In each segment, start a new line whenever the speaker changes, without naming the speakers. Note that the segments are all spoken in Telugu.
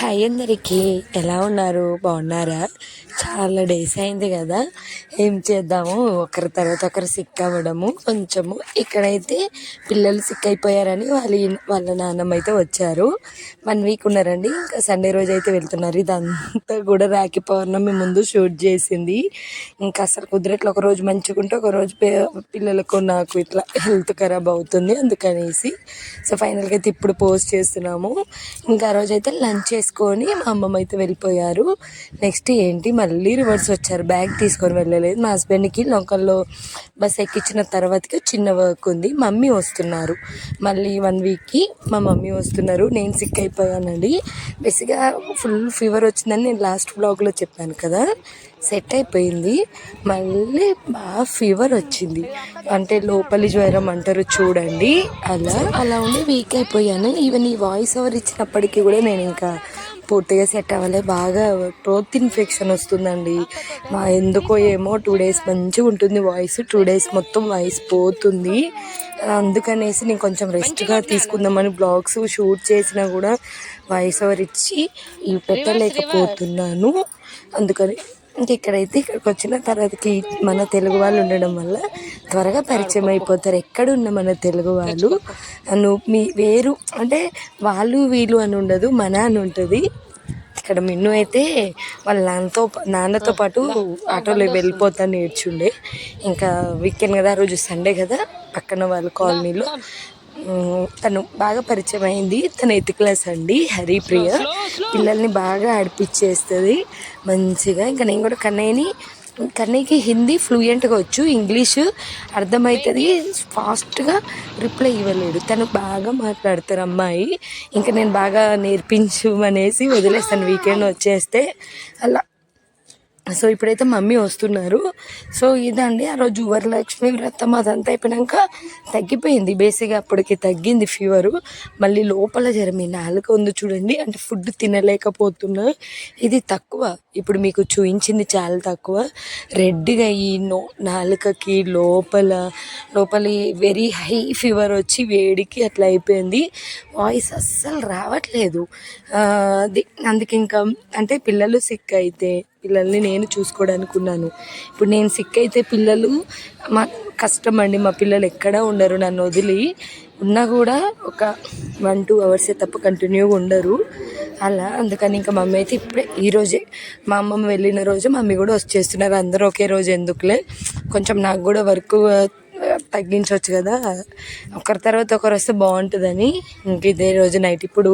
హాయ్ అందరికీ. ఎలా ఉన్నారు? బాగున్నారా? చాలా డేస్ అయింది కదా. ఏం చేద్దాము? ఒకరి తర్వాత ఒకరు సిక్ అవ్వడము కొంచెము ఇక్కడైతే పిల్లలు సిక్ అయిపోయారని వాళ్ళ వాళ్ళ నాన్నమ్మ అయితే వచ్చారు. వన్ వీక్ ఉన్నారండి. ఇంకా సండే రోజు అయితే వెళ్తున్నారు. ఇదంతా కూడా రాఖీ పౌర్ణమి ముందు షూట్ చేసింది. ఇంకా అసలు కుదిరట్లు ఒక రోజు మంచుకుంటే ఒక రోజు పిల్లలకు నాకు ఇట్లా హెల్త్ ఖరాబ్ అవుతుంది అందుకనేసి. సో ఫైనల్గా అయితే ఇప్పుడు పోస్ట్ చేస్తున్నాము. ఇంకా ఆ రోజు అయితే తీసుకొని మా అమ్మమ్మ అయితే వెళ్ళిపోయారు. నెక్స్ట్ ఏంటి? మళ్ళీ రివర్స్ వచ్చారు. బ్యాగ్ తీసుకొని వెళ్ళలేదు. మా హస్బెండ్కి లోకల్లో బస్ ఎక్కించిన తర్వాతకి చిన్న వర్క్ ఉంది. మమ్మీ వస్తున్నారు. మళ్ళీ వన్ వీక్కి మా మమ్మీ వస్తున్నారు. నేను సిక్ అయిపోయానండి. బేసిక్గా ఫుల్ ఫీవర్ వచ్చిందని నేను లాస్ట్ బ్లాగ్లో చెప్పాను కదా. సెట్ అయిపోయింది. మళ్ళీ బాగా ఫీవర్ వచ్చింది. అంటే లోపలి జ్వరం అంటారు చూడండి. అలా అలా ఉండి వీక్ అయిపోయాను. ఈవెన్ ఈ వాయిస్ ఓవర్ ఇచ్చినప్పటికీ కూడా నేను ఇంకా పూర్తిగా సెట్ అవ్వలే. బాగా ట్రోత్ ఇన్ఫెక్షన్ వస్తుందండి. మా ఎందుకో ఏమో టూ డేస్ మంచిగా ఉంటుంది వాయిస్ టూ డేస్ మొత్తం వాయిస్ పోతుంది. అందుకనేసి నేను కొంచెం రెస్ట్గా తీసుకుందామని బ్లాగ్స్ షూట్ చేసినా కూడా వాయిస్ ఓవర్ ఇచ్చి ఇవి పెట్టలేకపోతున్నాను. అందుకని ఇంక ఇక్కడైతే ఇక్కడికి వచ్చిన తర్వాతకి మన తెలుగు వాళ్ళు ఉండడం వల్ల త్వరగా పరిచయం అయిపోతారు. ఎక్కడున్న మన తెలుగు వాళ్ళు. నువ్వు మీ వేరు అంటే వాళ్ళు వీళ్ళు అని ఉండదు మన అని ఉంటుంది. ఇక్కడ మిన్ను అయితే వాళ్ళ నాన్నతో నాన్నతో పాటు ఆటోలో వెళ్ళిపోతాను నేర్చుండే. ఇంకా వీకెండ్ కదా ఆ రోజు సండే కదా పక్కన వాళ్ళ కాలనీలో. తను బాగా పరిచయం అయింది. తన ఎయిత్ క్లాస్ అండి హరిప్రియ. పిల్లల్ని బాగా ఆడిపించేస్తుంది మంచిగా. ఇంకా నేను కూడా కన్నయ్యని కన్నయ్యకి హిందీ ఫ్లూయెంట్గా వచ్చు ఇంగ్లీష్ అర్థమవుతుంది ఫాస్ట్గా రిప్లై ఇవ్వలేడు తను బాగా మాట్లాడతారు అమ్మాయి. ఇంకా నేను బాగా నేర్పించు అనేసి వదిలేస్తాను. వీకెండ్ వచ్చేస్తే అలా సో ఇప్పుడైతే మమ్మీ వస్తున్నారు. సో ఇదండి ఆ రోజు వరలక్ష్మి వ్రతం అదంతా అయిపోయినాక తగ్గిపోయింది. బేసిక్గా అప్పటికి తగ్గింది ఫీవరు మళ్ళీ లోపల జ్వరం ఈ నాలుక ఉంది చూడండి అంటే ఫుడ్ తినలేకపోతున్నా. ఇది తక్కువ. ఇప్పుడు మీకు చూయించింది చాలా తక్కువ. రెడ్గా ఈ నో నాలుకకి లోపల లోపలి వెరీ హై ఫీవర్ వచ్చి వేడికి అట్లా అయిపోయింది. వాయిస్ అస్సలు రావట్లేదు. అది అందుకే ఇంకా అంటే పిల్లలు సిక్ అయితే పిల్లల్ని నేను చూసుకోవడానికి ఉన్నాను. ఇప్పుడు నేను సిక్ అయితే పిల్లలు మా కష్టం అండి. మా పిల్లలు ఎక్కడా ఉండరు నన్ను వదిలి. ఉన్నా కూడా ఒక వన్ టూ అవర్సే తప్ప కంటిన్యూగా ఉండరు. అలా అందుకని ఇంకా మమ్మీ అయితే ఇప్పుడే ఈరోజే మా అమ్మమ్మ వెళ్ళిన రోజు మమ్మీ కూడా వచ్చేస్తున్నారు. అందరూ ఒకే రోజు ఎందుకులే? కొంచెం నాకు కూడా వర్క్ తగ్గించవచ్చు కదా. ఒకరి తర్వాత ఒకరు వస్తే బాగుంటుందని ఇంక ఇదే రోజు నైట్ ఇప్పుడు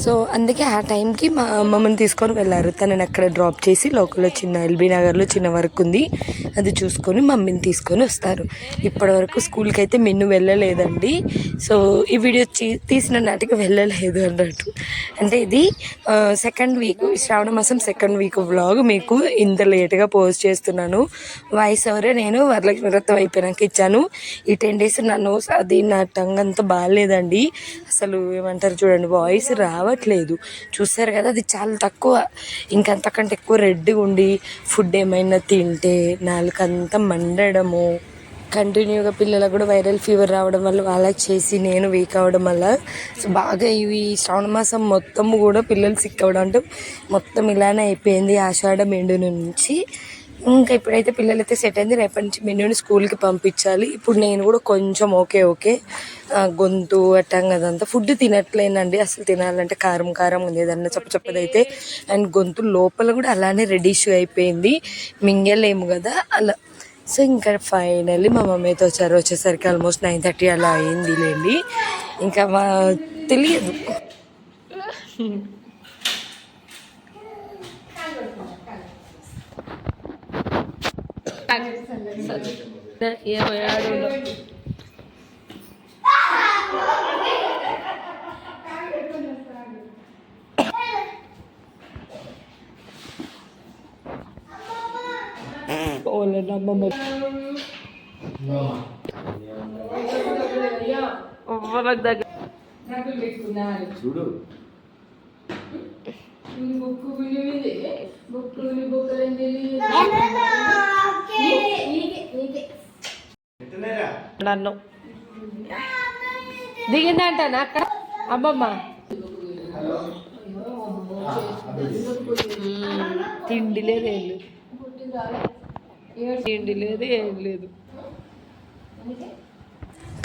సో అందుకే ఆ టైంకి మా అమ్మమ్మని తీసుకొని వెళ్ళారు. తనని అక్కడ డ్రాప్ చేసి లోకల్లో చిన్న ఎల్బీ నగర్లో చిన్న వర్క్ ఉంది. అది చూసుకొని మమ్మీని తీసుకొని వస్తారు. ఇప్పటివరకు స్కూల్కి అయితే మిన్ను వెళ్ళలేదండి. సో ఈ వీడియో తీసిన నాటికి వెళ్ళలేదు అన్నట్టు. అంటే ఇది సెకండ్ వీక్ శ్రావణ మాసం సెకండ్ వీక్ వ్లాగ్ మీకు ఇంత లేట్గా పోస్ట్ చేస్తున్నాను. వాయిస్ ఎవరే నేను వరలక్ష్మి వ్రతం అయిపోయినాక ఇచ్చాను. ఈ టెన్ డేస్ నా నోస్ అది నా టంగ్ అంత బాగాలేదండి. అసలు ఏమంటారు చూడండి వాయిస్ రా రావట్లేదు. చూసారు కదా అది చాలా తక్కువ. ఇంకంతకంటే ఎక్కువ రెడ్గా ఉండి ఫుడ్ ఏమైనా తింటే నాలుకంతా మండడము. కంటిన్యూగా పిల్లలకు కూడా వైరల్ ఫీవర్ రావడం వల్ల వాళ్ళకి చేసి నేను వీక్ అవ్వడం వల్ల సో బాగా ఇవి శ్రావణ మాసం మొత్తం కూడా పిల్లలు సిక్ అవ్వడం అంటే మొత్తం ఇలానే అయిపోయింది. ఆషాఢం ఎండు నుంచి ఇంకా ఇప్పుడైతే పిల్లలైతే సెట్ అయింది. రేపటి నుంచి మెన్యూని స్కూల్కి పంపించాలి. ఇప్పుడు నేను కూడా కొంచెం ఓకే ఓకే. గొంతు అట్టం అదంతా ఫుడ్ తినట్లేనండి. అసలు తినాలంటే కారం కారం ఉంది. ఏదన్నా చప్ప చప్పదైతే అండ్ గొంతు లోపల కూడా అలానే రెడీష్ అయిపోయింది. మింగలేము కదా అలా. సో ఇంకా ఫైనల్లీ మా మమ్మీతో వచ్చారు. వచ్చేసరికి ఆల్మోస్ట్ నైన్ థర్టీ అలా అయింది లేండి ఇంకా మా తెలియదు. అమ్మమ్మ వాళ్ళకి దగ్గర
చూడు ఎట్టలేరా
నన్ను. దిగిందంట అక్కడ అమ్మమ్మ. తిండి లేదు ఏం లేదు. తిండి లేదు ఏం లేదు.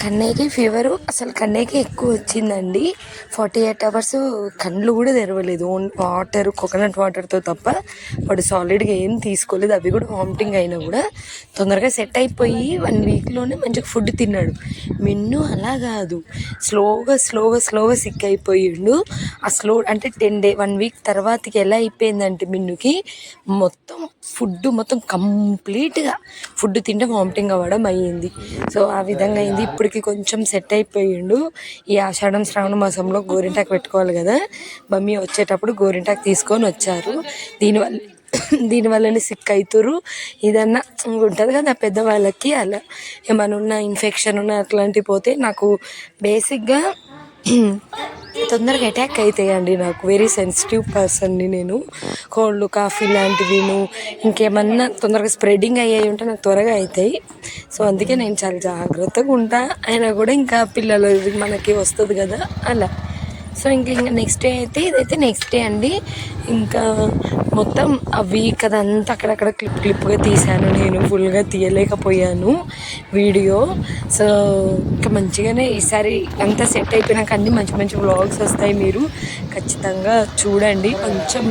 కన్నయ్యకి ఫీవరు అసలు కన్నయ్యకి ఎక్కువ వచ్చిందండి. ఫార్టీ ఎయిట్ అవర్స్ కళ్ళు కూడా తెరవలేదు. ఓన్ వాటర్ కోకోనట్ వాటర్తో తప్ప వాడు సాలిడ్గా ఏం తీసుకోలేదు. అవి కూడా వామిటింగ్ అయినా కూడా తొందరగా సెట్ అయిపోయి వన్ వీక్లోనే మంచిగా ఫుడ్ తిన్నాడు. మిన్ను అలా కాదు. స్లోగా స్లోగా స్లోగా సిక్ అయిపోయిండు. ఆ స్లో అంటే టెన్ డే వన్ వీక్ తర్వాతకి ఎలా అయిపోయిందంటే మిన్నుకి మొత్తం ఫుడ్ మొత్తం కంప్లీట్గా ఫుడ్ తింటే వామిటింగ్ అవ్వడం అయ్యింది. సో ఆ విధంగా అయింది. ఇప్పుడు ఇప్పటికి కొంచెం సెట్ అయిపోయిండు. ఈ ఆషాఢం శ్రావణ మాసంలో గోరింటాకు పెట్టుకోవాలి కదా. మమ్మీ వచ్చేటప్పుడు గోరింటాకు తీసుకొని వచ్చారు. దీనివల్ల దీనివల్లనే సిక్ అవుతురు ఏదన్నా ఉంటుంది కదా పెద్దవాళ్ళకి అలా. ఏమైనా ఉన్న ఇన్ఫెక్షన్ ఉన్న అట్లాంటివి పోతే నాకు బేసిక్గా తొందరగా అటాక్ అవుతాయండి నాకు. వెరీ సెన్సిటివ్ పర్సన్ని నేను. కోల్డ్ కాఫీ లాంటివిను ఇంకేమన్నా తొందరగా స్ప్రెడింగ్ అయ్యాయి ఉంటే నాకు త్వరగా అవుతాయి సో అందుకే నేను చాలా జాగ్రత్తగా ఉంటా. అయినా కూడా ఇంకా పిల్లలు మనకి వస్తుంది కదా. అలా. సో ఇంక ఇంకా నెక్స్ట్ డే అయితే ఇదైతే నెక్స్ట్ డే అండి. ఇంకా మొత్తం ఆ వీక్ అదంతా అక్కడక్కడ క్లిప్ క్లిప్గా తీశాను నేను. ఫుల్గా తీయలేకపోయాను వీడియో సో ఇంకా మంచిగానే ఈసారి అంతా సెట్ అయిపోయినాక అన్ని మంచి మంచి వ్లాగ్స్ వస్తాయి మీరు. ఖచ్చితంగా చూడండి. కొంచెం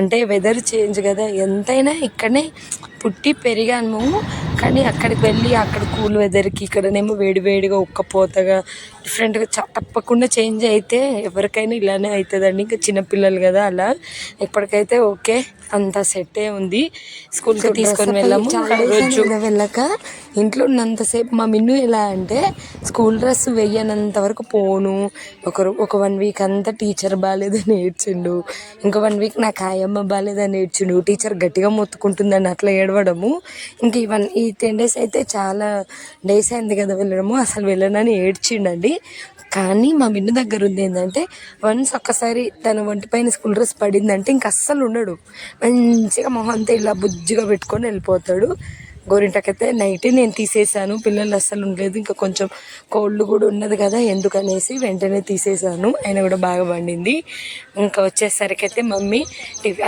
అంటే వెదర్ చేంజ్ కదా. ఎంతైనా ఇక్కడనే పుట్టి పెరిగాను కానీ అక్కడికి వెళ్ళి అక్కడ కూల్ వెదర్కి ఇక్కడనేమో వేడి వేడిగా ఉక్కపోతగా డిఫరెంట్గా చ- తప్పకుండా చేంజ్ అయితే ఎవరికైనా ఇలానే అవుతుందండి ఇంకా చిన్నపిల్లలు కదా అలా. ఇప్పటికైతే ఓకే అంతా సెట్టే ఉంది. స్కూల్కి తీసుకొని వెళ్ళాము. రోజు వెళ్ళక ఇంట్లో ఉన్నంతసేపు మా మిన్ను ఎలా అంటే స్కూల్ డ్రెస్ వెయ్యనంత వరకు పోను. ఒకరు ఒక వన్ వీక్ అంతా టీచర్ బాగాలేదని ఏడ్చిండు. ఇంకా వన్ వీక్ నాకు ఆయమ్మ బాగాలేదని ఏడ్చిండు. టీచర్ గట్టిగా మొత్తుకుంటుందని అట్లా ఏడవడము. ఇంక ఈ వన్ ఈ టెన్ డేస్ అయితే చాలా డేస్ అయింది కదా వెళ్ళడము. అసలు వెళ్ళనని ఏడ్చిండండి. కానీ మా మిన్ను దగ్గర ఉంది ఏంటంటే వన్స్ ఒక్కసారి తన ఒంటిపైన స్కూల్ డ్రెస్ పడిందంటే ఇంక అస్సలు ఉండడు. మంచిగా మొహం అంతా ఇలా బుజ్జిగా పెట్టుకొని వెళ్ళిపోతాడు. గోరింటకైతే నైట్ నేను తీసేసాను పిల్లలు అస్సలు ఉండలేదు. ఇంకా కొంచెం కోల్డ్ కూడా ఉన్నది కదా ఎందుకనేసి వెంటనే తీసేసాను అయినా కూడా బాగా పండింది. ఇంకా వచ్చేసరికి అయితే మమ్మీ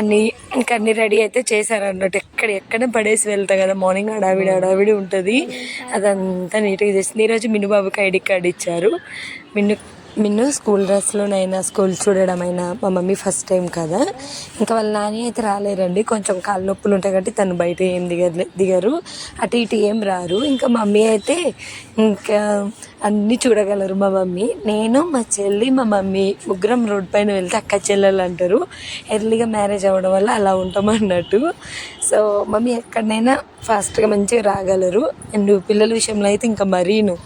అన్ని ఇంకా అన్ని రెడీ అయితే చేశారు అన్నట్టు. ఎక్కడ ఎక్కడ పడేసి వెళ్తా కదా. మార్నింగ్ అడావిడి అడావిడి ఉంటుంది. అదంతా నీట్గా చేసింది. ఈరోజు మిన్ను బాబుకి ఐడి కార్డ్ ఇచ్చారు. మిన్ను మిన్ను స్కూల్ డ్రెస్లోనైనా స్కూల్ చూడడమైనా మా మమ్మీ ఫస్ట్ టైం కదా. ఇంకా వాళ్ళ నాని అయితే రాలేరండి. కొంచెం కాళ్ళ నొప్పులు ఉంటాయి కాబట్టి తను బయట ఏం దిగలే దిగరు. అటు ఇటు ఏం రారు. ఇంకా మమ్మీ అయితే ఇంకా అన్నీ చూడగలరు మా మమ్మీ. నేను మా చెల్లి మా మమ్మీ ముగ్గురం రోడ్ పైన వెళ్తే అక్క చెల్లెలు అంటారు. ఎర్లీగా మ్యారేజ్ అవ్వడం వల్ల అలా ఉంటాం అన్నట్టు. సో మమ్మీ ఎక్కడైనా ఫాస్ట్గా మంచిగా రాగలరు. అండ్ పిల్లల విషయంలో అయితే ఇంకా మరీను.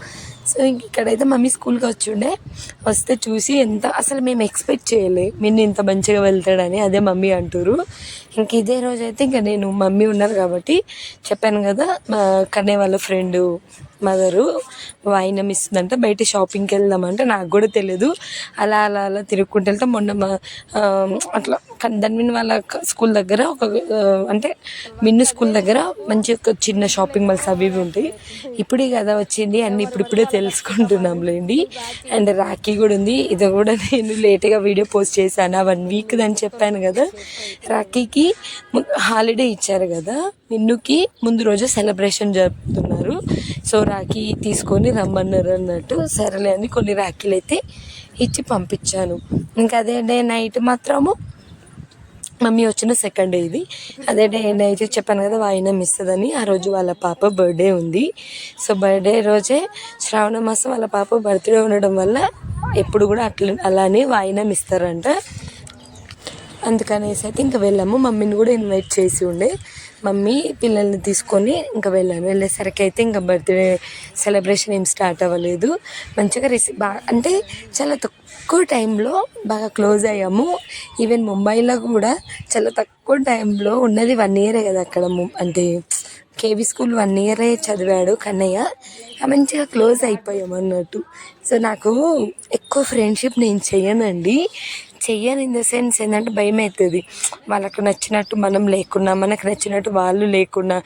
సో ఇంక ఇక్కడైతే మమ్మీ స్కూల్కి వచ్చిండే. వస్తే చూసి ఎంత అసలు మేము ఎక్స్పెక్ట్ చేయలే. మిన్ని ఇంత మంచిగా వెళ్తాడని అదే మమ్మీ అంటారు ఇంక ఇదే రోజు అయితే ఇంకా నేను మమ్మీ ఉన్నారు కాబట్టి చెప్పాను కదా మా కన్నే వాళ్ళ ఫ్రెండ్ మదరు వాయినం ఇస్తుందంట బయట షాపింగ్కి వెళ్దామంటే నాకు కూడా తెలియదు అలా అలా అలా తిరుగుకుంటూ వెళ్తే మొన్న మా అట్లా అట్లా ధన్విన్ వాళ్ళ స్కూల్ దగ్గర ఒక అంటే మిన్ను స్కూల్ దగ్గర మంచి ఒక చిన్న షాపింగ్ మాల్స్ అవి ఇవి ఉంటాయి. ఇప్పుడే కదా వచ్చింది అన్ని ఇప్పుడిప్పుడే తెలుసుకుంటున్నాంలేండి అండ్. రాఖీ కూడా ఉంది. ఇది కూడా నేను లేట్గా వీడియో పోస్ట్ చేశాను ఆ వన్ వీక్ అని చెప్పాను కదా. రాఖీకి హాలిడే ఇచ్చారు కదా మిన్నుకి ముందు రోజు సెలబ్రేషన్ జరుపుతున్నారు. సో రాఖీ తీసుకొని రమ్మన్నారు అన్నట్టు. సరేలే అని కొన్ని రాఖీలు అయితే ఇచ్చి పంపించాను. ఇంకా అదే డే నైట్ మాత్రము మమ్మీ వచ్చిన సెకండ్ డే ఇది. అదే డే నైట్ చెప్పాను కదా వాయినం ఇస్తుందని ఆ రోజు వాళ్ళ పాప బర్త్డే ఉంది. సో బర్త్డే రోజే శ్రావణ మాసం వాళ్ళ పాప బర్త్డే ఉండడం వల్ల ఎప్పుడు కూడా అట్లా అలానే వాయినం ఇస్తారంట అందుకనేసి అయితే ఇంకా వెళ్ళాము. మమ్మీని కూడా ఇన్వైట్ చేసి ఉండే. మమ్మీ పిల్లల్ని తీసుకొని ఇంకా వెళ్ళాను. వెళ్ళేసరికి అయితే ఇంకా బర్త్డే సెలబ్రేషన్ ఏం స్టార్ట్ అవ్వలేదు. మంచిగా రిసీవ్ బాగా అంటే చాలా తక్కువ టైంలో బాగా క్లోజ్ అయ్యాము. ఈవెన్ ముంబైలో కూడా చాలా తక్కువ టైంలో ఉన్నది వన్ ఇయరే కదా అక్కడ అంటే కేవీ స్కూల్ వన్ ఇయరే చదివాడు కన్నయ్య. మంచిగా క్లోజ్ అయిపోయాం అన్నట్టు. సో నాకు ఎక్కువ ఫ్రెండ్షిప్ నేను చేయనండి. చెయ్యను ఇన్ ద సెన్స్ ఏంటంటే భయం అవుతుంది వాళ్ళకు నచ్చినట్టు మనం లేకున్నా మనకు నచ్చినట్టు వాళ్ళు లేకున్నా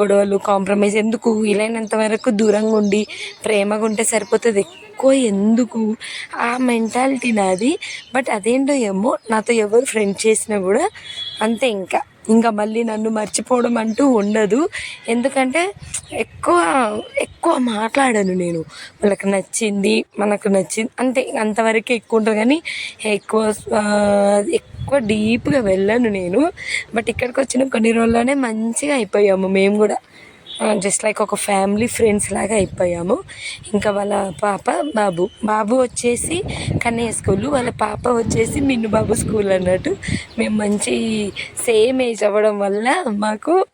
గొడవలు కాంప్రమైజ్ ఎందుకు? వీలైనంత వరకు దూరంగా ఉండి ప్రేమగా ఉంటే సరిపోతుంది. ఎక్కువ ఎందుకు ఆ మెంటాలిటీ నాది. బట్ అదేంటో ఏమో నాతో ఎవరు ఫ్రెండ్ చేసినా కూడా అంతే ఇంకా. ఇంకా మళ్ళీ నన్ను మర్చిపోవడం అంటూ ఉండదు. ఎందుకంటే ఎక్కువ ఎక్కువ మాట్లాడను నేను. వాళ్ళకి నచ్చింది మనకు నచ్చింది అంతే అంతవరకు ఎక్కువ ఉంటుంది కానీ ఎక్కువ ఎక్కువ డీప్గా వెళ్ళను నేను. బట్ ఇక్కడికి వచ్చిన కొన్ని రోజుల్లోనే మంచిగా అయిపోయాము మేము కూడా. జస్ట్ లైక్ ఒక ఫ్యామిలీ ఫ్రెండ్స్ లాగా అయిపోయాము. ఇంకా వాళ్ళ పాప బాబు. బాబు వచ్చేసి కన్నయ్య స్కూల్ వాళ్ళ పాప వచ్చేసి మిన్ను బాబు స్కూల్ అన్నట్టు. మేము మంచి సేమ్ ఏజ్ అవ్వడం వల్ల మాకు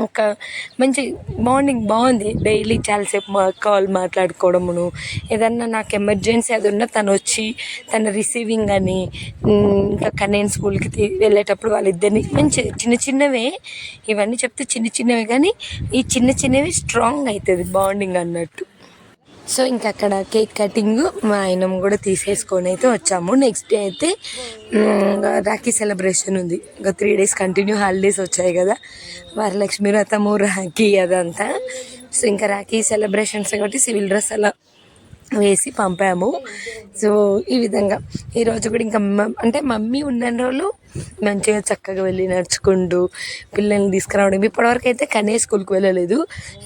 ఒక మంచి బాండింగ్ బాగుంది. డైలీ చాలాసేపు మా కాల్ మాట్లాడుకోవడమును. ఏదన్నా నాకు ఎమర్జెన్సీ అది ఉన్నా తను వచ్చి తన రిసీవింగ్ అని ఇంకా కన్యన్ స్కూల్కి వెళ్ళేటప్పుడు వాళ్ళిద్దరిని మంచి చిన్న చిన్నవే. ఇవన్నీ చెప్తే చిన్న చిన్నవే కానీ ఈ చిన్న చిన్నవి స్ట్రాంగ్ అవుతుంది బాండింగ్ అన్నట్టు. సో ఇంకా అక్కడ కేక్ కటింగ్ మా ఆయన కూడా తీసేసుకొని అయితే వచ్చాము. నెక్స్ట్ డే అయితే రాఖీ సెలబ్రేషన్ ఉంది. ఇంకా త్రీ డేస్ కంటిన్యూ హాలిడేస్ వచ్చాయి కదా. వరలక్ష్మి వ్రతము రాఖీ అదంతా. సో ఇంకా రాఖీ సెలబ్రేషన్స్ కాబట్టి సివిల్ డ్రెస్ అలా వేసి పంపాము. సో ఈ విధంగా. ఈరోజు కూడా ఇంకా అంటే మమ్మీ ఉన్న రోజులు మంచిగా చక్కగా వెళ్ళి నడుచుకుంటూ పిల్లల్ని తీసుకురావడం. ఇప్పటివరకు అయితే కనే స్కూల్కి వెళ్ళలేదు.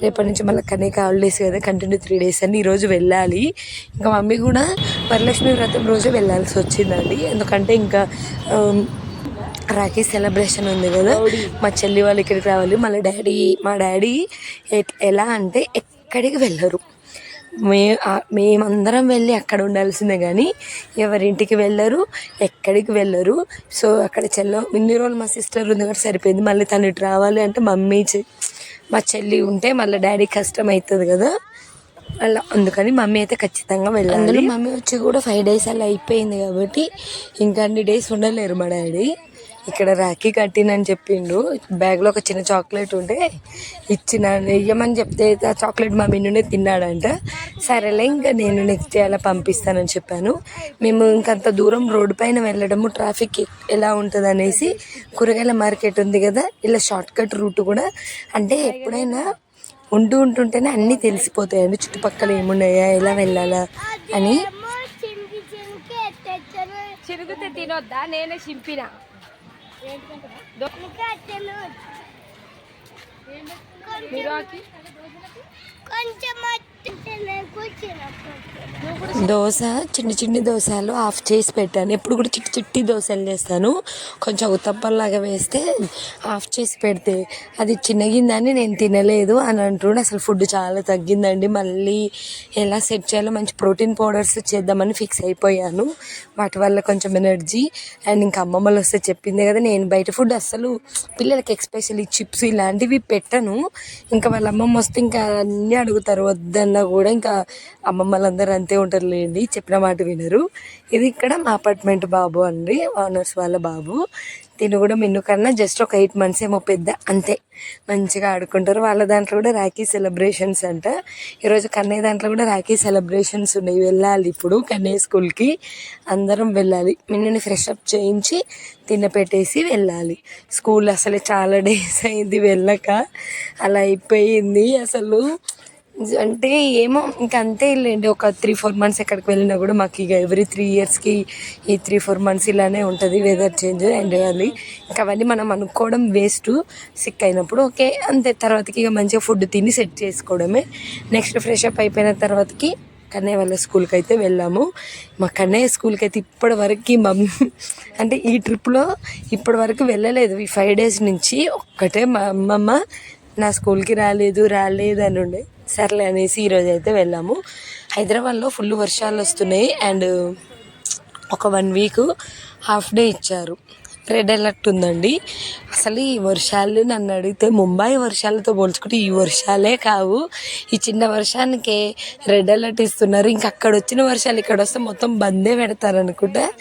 రేపటి నుంచి మళ్ళీ కనే హాలిడేస్ కదా కంటిన్యూ త్రీ డేస్ అని ఈరోజు వెళ్ళాలి. ఇంకా మమ్మీ కూడా వరలక్ష్మి వ్రతం రోజు వెళ్ళాల్సి వచ్చిందండి. ఎందుకంటే ఇంకా రాఖీ సెలబ్రేషన్ ఉంది కదా. మా చెల్లి వాళ్ళు ఇక్కడికి రావాలి. మళ్ళీ డాడీ మా డాడీ ఎలా అంటే ఎక్కడికి వెళ్ళరు. మే మేమందరం వెళ్ళి అక్కడ ఉండాల్సిందే కానీ ఎవరింటికి వెళ్ళరు ఎక్కడికి వెళ్ళరు. సో అక్కడ చెల్ల ఇన్ని రోజులు మా సిస్టర్ ఉంది కాబట్టి సరిపోయింది. మళ్ళీ తను ఇటు రావాలి అంటే మమ్మీ చె- మా చెల్లి ఉంటే మళ్ళీ డాడీ కష్టం అవుతుంది కదా. అలా అందుకని మమ్మీ అయితే ఖచ్చితంగా వెళ్ళాలి. అందులో మమ్మీ వచ్చి కూడా ఫైవ్ డేస్ అలా అయిపోయింది కాబట్టి ఇంకా అన్ని డేస్ ఉండలేరు మా డాడీ. ఇక్కడ రాఖీ కట్టినని చెప్పిండు. బ్యాగ్లో ఒక చిన్న చాక్లెట్ ఉంటే ఇచ్చిన ఇయ్యమని చెప్తే ఆ చాక్లెట్ మా మిన్నునే తిన్నాడంట. సరేలే ఇంకా నేను నెక్స్ట్ డే అలా పంపిస్తానని చెప్పాను. మేము ఇంకంత దూరం రోడ్డు పైన వెళ్ళడము ట్రాఫిక్ ఎలా ఉంటుంది అనేసి కూరగాయల మార్కెట్ ఉంది కదా ఇలా షార్ట్ కట్ రూట్ కూడా. అంటే ఎప్పుడైనా ఉంటూ ఉంటుంటేనే అన్నీ తెలిసిపోతాయండి చుట్టుపక్కల ఏమున్నాయా ఎలా వెళ్ళాలా అని.
చిరుగుతే తినొద్దా నేనే చింపిన.
కొంచెం
దోశ చిన్న చిన్ని దోశలు ఆఫ్ చేసి పెట్టాను. ఎప్పుడు కూడా చిట్టి చిట్టి దోశలు చేస్తాను. కొంచెం ఉత్తప్పంలాగా వేస్తే ఆఫ్ చేసి పెడితే అది చిన్నగిందని నేను తినలేదు అని అంటుండే. అసలు ఫుడ్ చాలా తగ్గిందండి. మళ్ళీ ఎలా సెట్ చేయాలో మంచి ప్రోటీన్ పౌడర్స్ చేద్దామని ఫిక్స్ అయిపోయాను. వాటి వల్ల కొంచెం ఎనర్జీ అండ్ ఇంకా అమ్మమ్మలు వస్తే చెప్పింది కదా నేను బయట ఫుడ్ అస్సలు పిల్లలకి ఎక్స్పెషల్లీ చిప్స్ ఇలాంటివి పెట్టను. ఇంకా వాళ్ళ అమ్మమ్మ వస్తే ఇంకా అన్నీ అడుగుతారు అన్నా కూడా ఇంకా అమ్మమ్మలందరూ అంతే ఉంటారు లేండి చెప్పిన మాట వినరు. ఇది ఇక్కడ మా అపార్ట్మెంట్ బాబు అండి ఓనర్స్ వాళ్ళ బాబు. తిను కూడా మిన్ను కన్నా జస్ట్ ఒక ఎయిట్ మంత్స్ ఏమో పెద్ద అంతే. మంచిగా ఆడుకుంటారు. వాళ్ళ దాంట్లో కూడా రాఖీ సెలబ్రేషన్స్ అంట. ఈరోజు కన్నయ్య దాంట్లో కూడా రాఖీ సెలబ్రేషన్స్ ఉన్నాయి. వెళ్ళాలి ఇప్పుడు కన్నయ్య స్కూల్కి. అందరం వెళ్ళాలి. మిన్నుని ఫ్రెష్ అప్ చేయించి తినపెట్టేసి వెళ్ళాలి. స్కూల్ అసలు చాలా డేస్ అయింది వెళ్ళక. అలా అయిపోయింది అసలు. అంటే ఏమో ఇంక అంతే లేండి. ఒక త్రీ ఫోర్ మంత్స్ ఎక్కడికి వెళ్ళినా కూడా మాకు ఇక ఎవ్రీ త్రీ ఇయర్స్కి ఈ త్రీ ఫోర్ మంత్స్ ఇలానే ఉంటుంది వెదర్ చేంజ్ అండ్ అది ఇంకా అవన్నీ మనం అనుకోవడం వేస్ట్ సిక్ అయినప్పుడు ఓకే అంతే. తర్వాతకి ఇక మంచిగా ఫుడ్ తిని సెట్ చేసుకోవడమే. నెక్స్ట్ ఫ్రెష్ అప్ అయిపోయిన తర్వాతకి కన్నయ్య వాళ్ళ స్కూల్కి అయితే వెళ్ళాము. మా కన్నయ్య స్కూల్కి అయితే ఇప్పటి వరకు మమ్మీ అంటే ఈ ట్రిప్లో ఇప్పటి వరకు వెళ్ళలేదు. ఈ ఫైవ్ డేస్ నుంచి ఒక్కటే మా అమ్మమ్మ నా స్కూల్కి రాలేదు రాలేదు అని ఉండే. సర్లే అనేసి ఈరోజు అయితే వెళ్ళాము. హైదరాబాద్లో ఫుల్ వర్షాలు వస్తున్నాయి అండ్ ఒక వన్ వీక్ హాఫ్ డే ఇచ్చారు. రెడ్ అలర్ట్ ఉందండి. అసలు ఈ వర్షాలు నన్ను అడిగితే ముంబై వర్షాలతో పోల్చుకుంటే ఈ వర్షాలే కావు. ఈ చిన్న వర్షానికే రెడ్ అలర్ట్ ఇస్తున్నారు. ఇంకా అక్కడ వచ్చిన వర్షాలు ఇక్కడ వస్తే మొత్తం బందే పెడతారు అనుకుంటా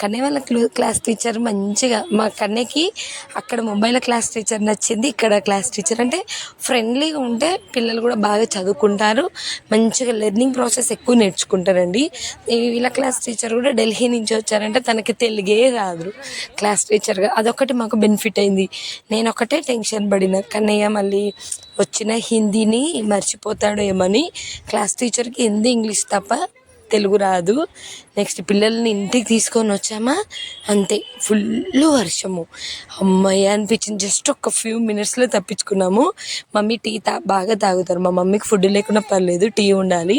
కానీ వాళ్ళ క్లూ- క్లాస్ టీచర్ మంచిగా మా కన్నెకి అక్కడ ముంబైలో క్లాస్ టీచర్ నచ్చింది. ఇక్కడ క్లాస్ టీచర్ అంటే ఫ్రెండ్లీగా ఉంటే పిల్లలు కూడా బాగా చదువుకుంటారు. మంచిగా లెర్నింగ్ ప్రాసెస్ ఎక్కువ నేర్చుకుంటారండి. వీళ్ళ క్లాస్ టీచర్ కూడా ఢిల్లీ నుంచి వచ్చారంటే తనకి తెలుగే రాదు క్లాస్ టీచర్గా అదొకటి మాకు బెనిఫిట్ అయింది. నేను ఒకటే టెన్షన్ పడిన. కన్నయ్య మళ్ళీ వచ్చిన హిందీని మర్చిపోతాడేమని. క్లాస్ టీచర్కి హిందీ ఇంగ్లీష్ తప్ప తెలుగు రాదు. నెక్స్ట్ పిల్లల్ని ఇంటికి తీసుకొని వచ్చామా? అంతే. ఫుల్ వర్షము. అమ్మాయి అనిపించింది. జస్ట్ ఒక ఫ్యూ మినిట్స్లో తప్పించుకున్నాము. మమ్మీ టీ తా బాగా తాగుతారు. మా మమ్మీకి ఫుడ్ లేకుండా పర్లేదు. టీ ఉండాలి.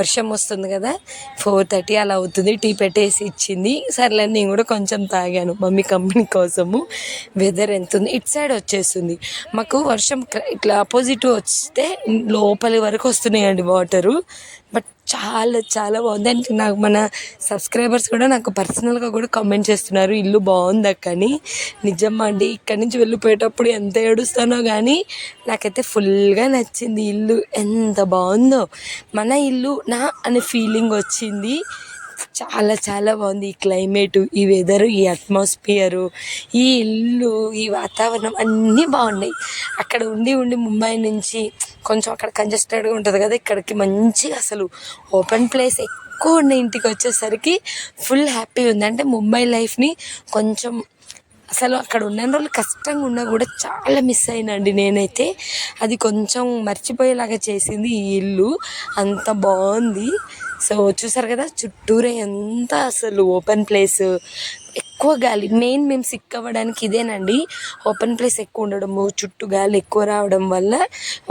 వర్షం వస్తుంది కదా. ఫోర్ థర్టీ అలా అవుతుంది. టీ పెట్టేసి ఇచ్చింది. సర్లే నేను కూడా కొంచెం తాగాను. మమ్మీ కంపెనీ కోసము. వెదర్ ఎంత ఉంది? ఇట్ సైడ్ వచ్చేస్తుంది. మాకు వర్షం ఇట్లా ఆపోజిట్ వస్తే లోపలి వరకు వస్తున్నాయండి వాటరు బట్ చాలా చాలా బాగుంది. అండ్ నాకు మన సబ్స్క్రైబర్స్ కూడా నాకు పర్సనల్గా కూడా కామెంట్ చేస్తున్నారు. ఇల్లు బాగుంది అక్కని నిజమ్మా నిజం అండి. ఇక్కడి నుంచి వెళ్ళిపోయేటప్పుడు ఎంత ఏడుస్తానో కానీ నాకైతే ఫుల్గా నచ్చింది ఇల్లు. ఎంత బాగుందో. మన ఇల్లు నా అనే ఫీలింగ్ వచ్చింది. చాలా చాలా బాగుంది ఈ క్లైమేట్ ఈ వెదరు ఈ అట్మాస్ఫియరు ఈ ఇల్లు ఈ వాతావరణం అన్నీ బాగున్నాయి. అక్కడ ఉండి ఉండి ముంబై నుంచి కొంచెం అక్కడ కంజెస్టెడ్గా ఉంటుంది కదా ఇక్కడికి మంచిగా అసలు ఓపెన్ ప్లేస్ ఎక్కువ ఉన్న ఇంటికి వచ్చేసరికి ఫుల్ హ్యాపీ ఉంది. అంటే ముంబై లైఫ్ని కొంచెం అసలు అక్కడ ఉన్న రోజులు కష్టంగా ఉన్నా కూడా చాలా మిస్ అయినండి నేనైతే. అది కొంచెం మర్చిపోయేలాగా చేసింది ఈ ఇల్లు. అంత బాగుంది. సో చూసారు కదా చుట్టూరే ఎంత అసలు ఓపెన్ ప్లేస్ ఎక్కువ గాలి మెయిన్ మేము సిక్ అవ్వడానికి ఇదేనండి. ఓపెన్ ప్లేస్ ఎక్కువ ఉండడము చుట్టూ గాలి ఎక్కువ రావడం వల్ల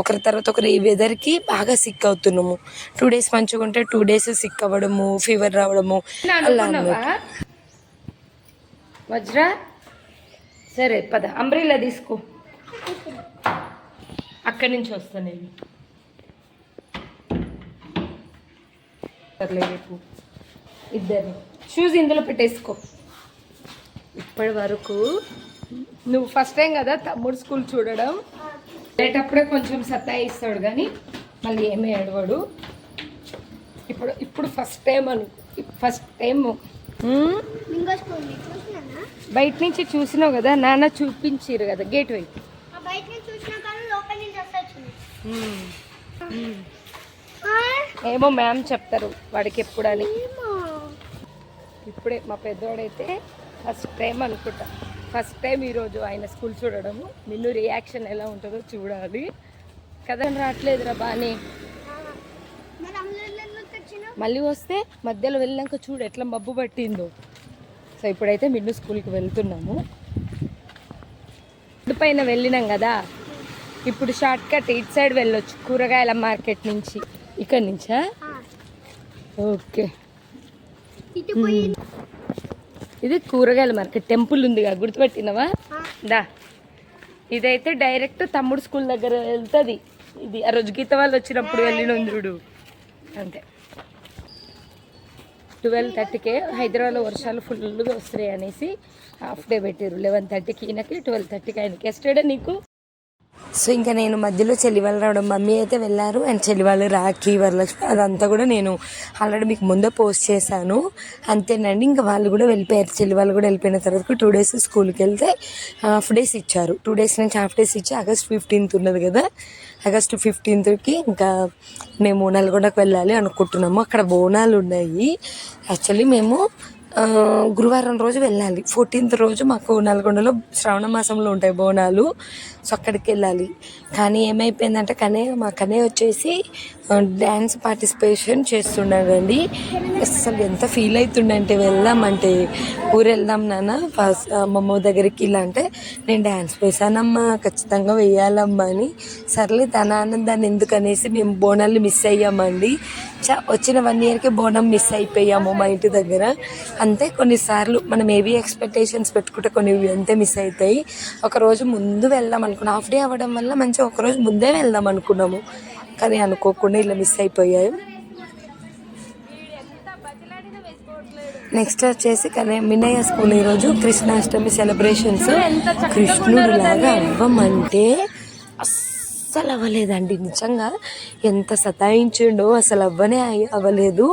ఒకరి తర్వాత ఒకరు ఈ వెదర్కి బాగా సిక్ అవుతున్నాము. టూ డేస్ మంచిగా ఉంటే టూ డేస్ సిక్ అవ్వడము ఫీవర్ రావడము అలా
వజ్ర? సరే పద అంబ్రిల్లా తీసుకో.
అక్కడి నుంచి వస్తాను నేను. రేపు.
ఇద్దరు షూస్ ఇందులో పెట్టేసుకో. ఇప్పటి వరకు నువ్వు ఫస్ట్ టైం కదా తమ్ముడు స్కూల్ చూడడం? వెళ్ళేటప్పుడే కొంచెం సతాయిస్తాడు కానీ మళ్ళీ ఏమీ ఏడవాడు. ఇప్పుడు ఇప్పుడు ఫస్ట్ టైం అను. ఫస్ట్ టైం బయట నుంచి చూసినావు కదా నాన్న చూపించారు కదా గేట్ వైపు
ఆ బయట నుంచి చూసినా కానీ లోపల నుంచి వస్తుంది
ఏమో మ్యామ్ చెప్తారు వాడికి ఎప్పుడని ఇప్పుడే మా పెద్దోడైతే ఫస్ట్ టైం అనుకుంటా. ఫస్ట్ టైం ఈరోజు ఆయన స్కూల్ చూడడము. నిన్ను రియాక్షన్ ఎలా ఉంటుందో చూడాలి. కదా రావట్లేదురా బాగానే మళ్ళీ వస్తే మధ్యలో వెళ్ళాక చూడు ఎట్లా మబ్బు పట్టిందో. సో ఇప్పుడైతే మిన్ను స్కూల్కి వెళ్తున్నాము. పైన వెళ్ళినాం కదా. ఇప్పుడు షార్ట్ కట్ ఇటు సైడ్ వెళ్ళొచ్చు. కూరగాయల మార్కెట్ నుంచి. ఇక్కడ నుంచా? ఓకే. ఇది కూరగాయల మార్కెట్. టెంపుల్ ఉందిగా గుర్తుపెట్టినవా. దా. ఇదైతే డైరెక్ట్ తమ్ముడు స్కూల్ దగ్గర వెళ్తుంది. ఇది ఆ రోజు గీత వాళ్ళు వచ్చినప్పుడు వెళ్ళిన చూడు అంతే. ట్వెల్వ్ థర్టీకే హైదరాబాద్లో వర్షాలు ఫుల్గా వస్తున్నాయి అనేసి హాఫ్ డే పెట్టారు లెవెన్ థర్టీకి ఈయనకి ట్వెల్వ్ థర్టీకి ఆయనకి. ఎస్టర్డే నీకు?
సో ఇంకా నేను మధ్యలో చెల్లి వాళ్ళు రావడం మమ్మీ అయితే వెళ్ళారు అండ్ చెల్లి వాళ్ళు రాఖీ వరలక్ష్మి అదంతా కూడా నేను ఆల్రెడీ మీకు ముందే పోస్ట్ చేశాను. అంతేనండి ఇంకా వాళ్ళు కూడా వెళ్ళిపోయారు. చెల్లి వాళ్ళు కూడా వెళ్ళిపోయిన తర్వాత టూ డేస్ స్కూల్కి వెళ్తే హాఫ్ డేస్ ఇచ్చారు. టూ డేస్ నుంచి హాఫ్ డేస్ ఇచ్చి ఆగస్ట్ ఫిఫ్టీన్త్ ఉన్నది కదా. ఆగస్ట్ ఫిఫ్టీన్త్కి ఇంకా మేము నల్గొండకు వెళ్ళాలి అనుకుంటున్నాము. అక్కడ బోనాలు ఉన్నాయి. యాక్చువల్లీ మేము గురువారం రోజు వెళ్ళాలి. ఫోర్టీన్త్ రోజు మాకు నల్గొండలో శ్రావణ మాసంలో ఉంటాయి బోనాలు. సో అక్కడికి వెళ్ళాలి కానీ ఏమైపోయిందంటే కనే మా కనే వచ్చేసి డ్యాన్స్ పార్టిసిపేషన్ చేస్తున్నాడండి అసలు ఎంత ఫీల్ అవుతుండంటే వెళ్దామంటే ఊరు వెళ్దాం నాన్న ఫస్ట్ అమ్మమ్మ దగ్గరికి ఇలా అంటే నేను డ్యాన్స్ వేసానమ్మా ఖచ్చితంగా వేయాలమ్మా అని. సర్లే తన ఆనందాన్ని ఎందుకనేసి మేము బోనాలు మిస్ అయ్యామండి. చా వచ్చిన వన్ ఇయర్కి బోనం మిస్ అయిపోయాము మా ఇంటి దగ్గర. అంతే కొన్నిసార్లు మనం ఏవి ఎక్స్పెక్టేషన్స్ పెట్టుకుంటే కొన్ని అంతే మిస్ అవుతాయి ఒకరోజు ముందు వెళ్దాం అనుకున్నాం. హాఫ్ డే అవ్వడం వల్ల మంచిగా ఒకరోజు ముందే వెళ్దాం అనుకున్నాము. కానీ అనుకోకుండా ఇలా మిస్ అయిపోయాయి. నెక్స్ట్ వచ్చేసి కానీ మిన్నయ్య స్కూల్ ఈరోజు కృష్ణాష్టమి సెలబ్రేషన్స్ కృష్ణుడు లాగా అవ్వమంటే అస్సలు అవ్వలేదండి. నిజంగా ఎంత సతాయించిండో అసలు అవ్వనే అవ్వలేదు.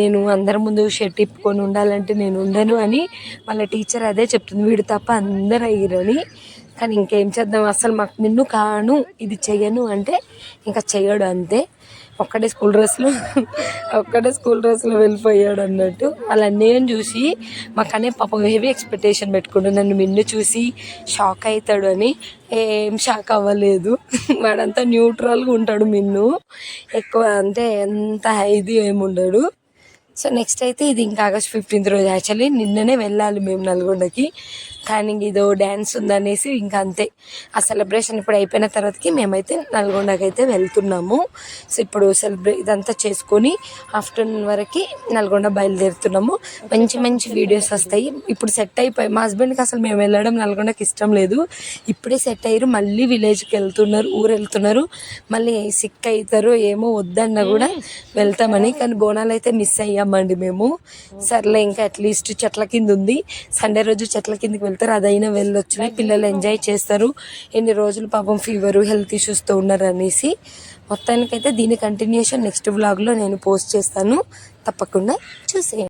నేను అందరి ముందు షర్ట్ ఇప్పుకొని ఉండాలంటే నేను ఉండను అని వాళ్ళ టీచర్ అదే చెప్తుంది. వీడు తప్ప అందరు అయ్యారని. కానీ ఇంకేం చేద్దాం? అసలు మాకు నిన్ను కాను ఇది చెయ్యను అంటే ఇంకా చెయ్యడు అంతే. ఒక్కడే స్కూల్ డ్రెస్లో ఒక్కడే స్కూల్ డ్రెస్లో వెళ్ళిపోయాడు అన్నట్టు. అలా నేను చూసి మాకనే పాప హెవీ ఎక్స్పెక్టేషన్ పెట్టుకుంటూ నన్ను మిన్ను చూసి షాక్ అవుతాడు అని. ఏం షాక్ అవ్వలేదు. వాడంతా న్యూట్రల్గా ఉంటాడు మిన్ను ఎక్కువ అంటే ఎంత ఇది ఏమి ఉండడు సో నెక్స్ట్ అయితే ఇది ఇంకా ఆగస్ట్ ఫిఫ్టీన్త్ రోజు. యాక్చువల్లీ నిన్ననే వెళ్ళాలి మేము నల్గొండకి. కానీ ఇదో డ్యాన్స్ ఉందనేసి ఇంకా అంతే. ఆ సెలబ్రేషన్ ఇప్పుడు అయిపోయిన తర్వాతకి మేమైతే నల్గొండకి అయితే వెళ్తున్నాము. సో ఇప్పుడు సెలబ్రే ఇదంతా చేసుకొని ఆఫ్టర్నూన్ వరకు నల్గొండ బయలుదేరుతున్నాము. మంచి మంచి వీడియోస్ వస్తాయి. ఇప్పుడు సెట్ అయిపోయి మా హస్బెండ్కి అసలు మేము వెళ్ళడం నల్గొండకి ఇష్టం లేదు. ఇప్పుడే సెట్ అయ్యారు. మళ్ళీ విలేజ్కి వెళ్తున్నారు ఊరు వెళ్తున్నారు. మళ్ళీ సిక్ అవుతారు ఏమో వద్దన్నా కూడా వెళ్తామని. కానీ బోనాలు అయితే మిస్ వెళ్ళామండి మేము. సర్లే ఇంకా అట్లీస్ట్ చెట్ల కింద ఉంది సండే రోజు చెట్ల కిందకి వెళ్తారు అదైనా వెళ్ళొచ్చు. పిల్లలు ఎంజాయ్ చేస్తారు. ఎన్ని రోజులు పాపం ఫీవర్ హెల్త్ ఇష్యూస్తో ఉన్నారు అనేసి మొత్తానికైతే దీని కంటిన్యూషన్ నెక్స్ట్ వ్లాగ్లో నేను పోస్ట్ చేస్తాను. తప్పకుండా చూసేయండి.